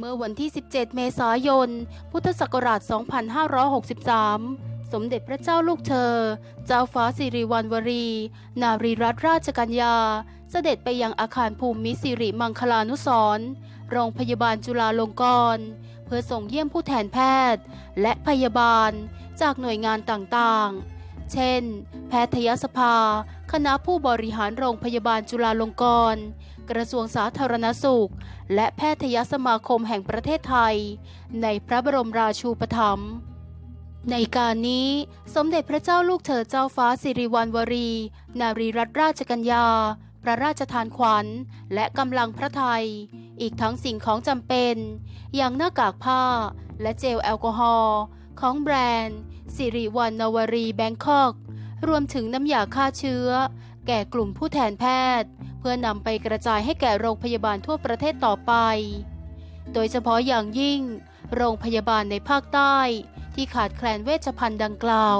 เมื่อวันที่ 17 เมษายน พุทธศักราช 2563 สมเด็จพระเจ้าลูกเธอ เจ้าฟ้าสิริวัณวรี นารีรัตนราชกัญญา เสด็จไปยังอาคารภูมิสิริมังคลานุสรณ์โรงพยาบาลจุฬาลงกรณ์เพื่อส่งเยี่ยมผู้แทนแพทย์ และพยาบาลจากหน่วยงานต่างๆ เช่น แพทยสภา คณะผู้บริหารโรงพยาบาลจุฬาลงกรณ์ กระทรวงสาธารณสุข และแพทยสมาคมแห่งประเทศไทย ในพระบรมราชูปถัมภ์ในการนี้สมเด็จพระเจ้าลูกเธอเจ้าฟ้าสิริวัณวรี นารีรัตนราชกัญญา พระราชทานขวัญ และกำลังพระไทย อีกทั้งสิ่งของจำเป็น อย่างหน้ากากผ้าและเจลแอลกอฮอล์ ของแบรนด์สิริวัณนวรีแบงคอกรวมถึงน้ำยาฆ่าเชื้อ แก่กลุ่มผู้แทนแพทย์ เพื่อนำไปกระจายให้แก่โรงพยาบาลทั่วประเทศต่อไป โดยเฉพาะอย่างยิ่ง โรงพยาบาลในภาคใต้ ที่ขาดแคลนเวชภัณฑ์ดังกล่าว